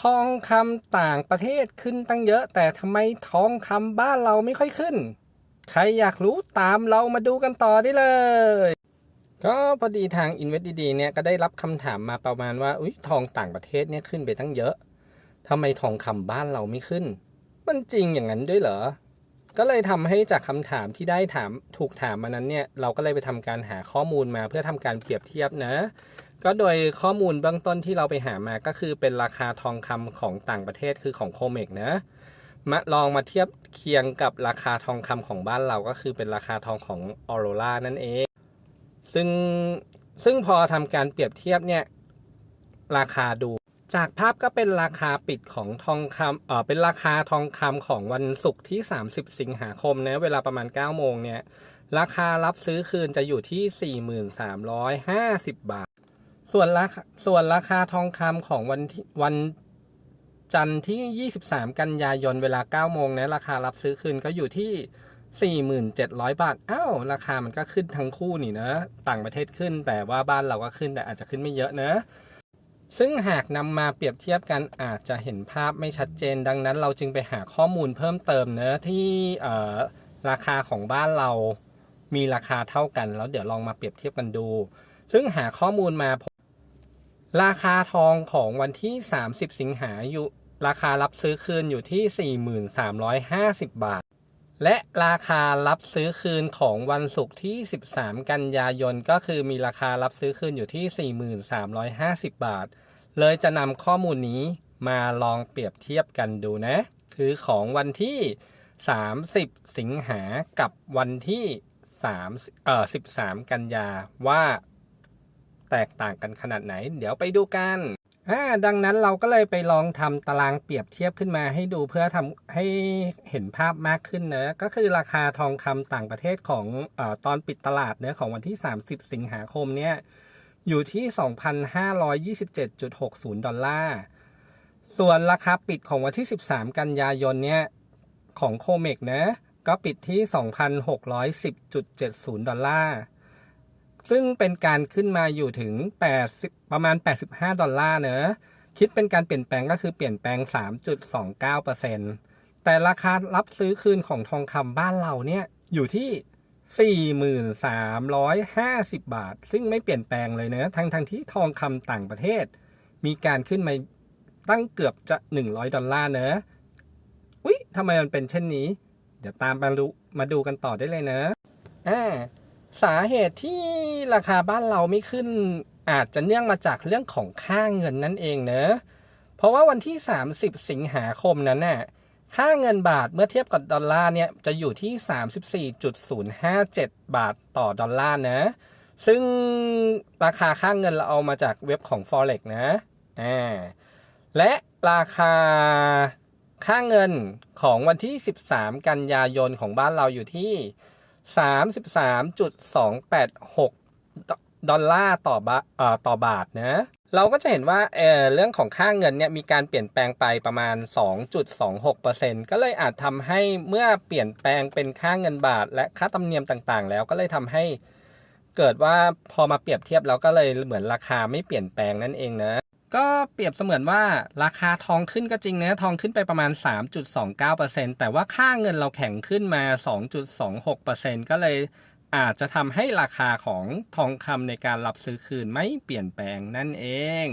ทองคำต่างประเทศขึ้นตั้งเยอะ แต่ทำไมทองคำบ้านเราไม่ค่อยขึ้น ใครอยากรู้ตามเรามาดูกันต่อได้เลย ก็พอดีทาง i n v e s t ดีเนี่ยก็ได้รับคำถามมาประมาณว่าอุ้ยทองต่างประเทศเนี่ยขึ้นไปตั้งเยอะทำไมทองคำบ้านเราไม่ขึ้น มันจริงอย่างนั้นด้วยเหรอ ก็เลยทำให้จากคำถามที่ได้ถามถูกถามมานั้นเนี่ยเราก็เลยไปทำการหาข้อมูลมาเพื่อทำการเปรียบเทียบนะ ก็โดยข้อมูลเบื้องต้นที่เราไปหามาก็คือเป็นราคาทองคำของต่างประเทศคือของโคเมกนะมาลองมาเทียบเคียงกับราคาทองคำของบ้านเราก็คือเป็นราคาทองของออโรรานั่นเอง ซึ่งซึ่งพอทำการเปรียบเทียบเนี่ยราคาดู จากภาพก็เป็นราคาปิดของทองคำเออเป็นราคาทองคำของวันศุกร์ที่ 30 สิงหาคมนะเวลาประมาณ 9 โมงเนี่ยราคารับซื้อคืนจะอยู่ที่ 4350 บาท ส่วนราคาส่วนราคาทองคำของวันที่วันจันทร์ที่ 23 กันยายนเวลา 9 โมงนะราคารับซื้อคืนก็อยู่ที่ 4,700 บาท อ้าว ราคามันก็ขึ้นทั้งคู่นี่นะ ต่างประเทศขึ้นแต่ว่าบ้านเราก็ขึ้นแต่อาจจะขึ้นไม่เยอะนะ ซึ่งหากนำมาเปรียบเทียบกันอาจจะเห็นภาพไม่ชัดเจน ดังนั้นเราจึงไปหาข้อมูลเพิ่มเติมเนะที่ราคาของบ้านเรามีราคาเท่ากัน แล้วเดี๋ยวลองมาเปรียบเทียบกันดู ซึ่งหาข้อมูลมาพบ ราคาทองของวันที่ 30 สิงหาอยู่ราคารับซื้อคืนอยู่ที่ 4350 บาท และราคารับซื้อคืนของวันศุกร์ที่ 13 กันยายนก็คือมีราคารับซื้อคืนอยู่ที่ 4350 บาท เลยจะนำข้อมูลนี้มาลองเปรียบเทียบกันดูนะ คือของวันที่ 30 สิงหากับวันที่3เอ่อ13 กันยาว่า แตกต่างกันขนาดไหน เดี๋ยวไปดูกันอ่าดังนั้นเราก็เลยไปลองทำตารางเปรียบเทียบขึ้นมาให้ดูเพื่อทำให้เห็นภาพมากขึ้นนะก็คือราคาทองคำต่างประเทศของอตอนปิดตลาดเนะของวันที่ 30 สิงหาคมเนี่ยอยู่ที่ 2,527.60 ดอลลาร์ ส่วนราคาปิดของวันที่ 13 กันยายนเนี่ยของโคเมกนะก็ปิดที่ 2,610.70 ดอลลาร์ ซึ่งเป็นการขึ้นมาอยู่ถึง 80 ประมาณ 85 ดอลลาร์เนอะคิดเป็นการเปลี่ยนแปลงก็คือเปลี่ยนแปลง 3.29%แต่ราคารับซื้อคืนของทองคำบ้านเราเนี่ยอยู่ที่ 4350 บาท ซึ่งไม่เปลี่ยนแปลงเลยเนอะทั้งทั้งที่ทองคำต่างประเทศ มีการขึ้นมาตั้งเกือบจะ 100 ดอลลาร์เนอะอุ๊ยทำไมมันเป็นเช่นนี้ เดี๋ยวตามมาดูมาดูกันต่อได้เลยเนอะอ่า สาเหตุที่ราคาบ้านเราไม่ขึ้น อาจจะเนื่องมาจากเรื่องของค่าเงินนั่นเองเนอะเพราะว่าวันที่ 30 สิงหาคมนั้นน่ะค่าเงินบาทเมื่อเทียบกับดอลลาร์เนี่ยจะอยู่ที่ 34.057 บาทต่อดอลลาร์นะ ซึ่งราคาค่าเงินเราเอามาจากเว็บของ Forex นะอ่าและราคาค่าเงินของวันที่ 13 กันยายนของบ้านเราอยู่ที่ 33.286 ดอลลาร์ต่อบาต่อบาทนะ เราก็จะเห็นว่าเออเรื่องของค่าเงินเนี่ยมีการเปลี่ยนแปลงไปประมาณ 2.26%ก็เลยอาจทำให้เมื่อเปลี่ยนแปลงเป็นค่าเงินบาท และค่าธรรมเนียมต่างๆ แล้วก็เลยทำให้เกิดว่าพอมาเปรียบเทียบแล้วก็เลยเหมือนราคาไม่เปลี่ยนแปลงนั่นเองนะ ก็เปรียบเสมือนว่าราคาทองขึ้นก็จริงนะทองขึ้นไปประมาณ 3.29%แต่ว่าค่าเงินเราแข็งขึ้นมา 2.26%ก็เลยอาจจะทำให้ราคาของทองคำในการรับซื้อคืนไม่เปลี่ยนแปลงนั่นเอง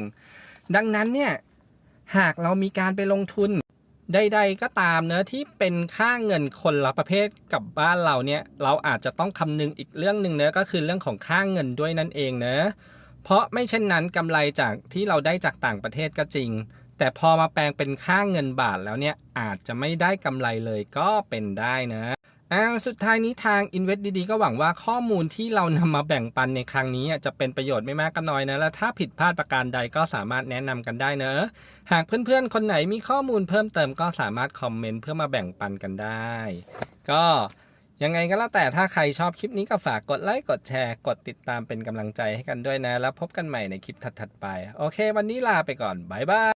ดังนั้นเนี่ยหากเรามีการไปลงทุนใดๆก็ตามเนะที่เป็นค่าเงินคนละประเภทกับบ้านเราเนี่ยเราอาจจะต้องคำนึงอีกเรื่องหนึ่งเนะก็คือเรื่องของค่าเงินด้วยนั่นเองเนะ เพราะไม่เช่นนั้นกำไรจากที่เราได้จากต่างประเทศก็จริง แต่พอมาแปลงเป็นค่าเงินบาทแล้วเนี่ยอาจจะไม่ได้กำไรเลยก็เป็นได้นะอ่าสุดท้ายนี้ทาง Invest ดีๆก็หวังว่าข้อมูลที่เรานำมาแบ่งปันในครั้งนี้จะเป็นประโยชน์ไม่มากก็น้อยนะ และถ้าผิดพลาดประการใดก็สามารถแนะนำกันได้เนอะ หากเพื่อนๆ คนไหนมีข้อมูลเพิ่มเติมก็สามารถคอมเมนต์เพื่อมาแบ่งปันกันได้ ก็ ยังไงก็แล้วแต่ถ้าใครชอบคลิปนี้ก็ฝากกดไลค์กดแชร์ กดติดตามเป็นกำลังใจให้กันด้วยนะ แล้วพบกันใหม่ในคลิปถัดๆไป โอเค วันนี้ลาไปก่อน บ๊ายบาย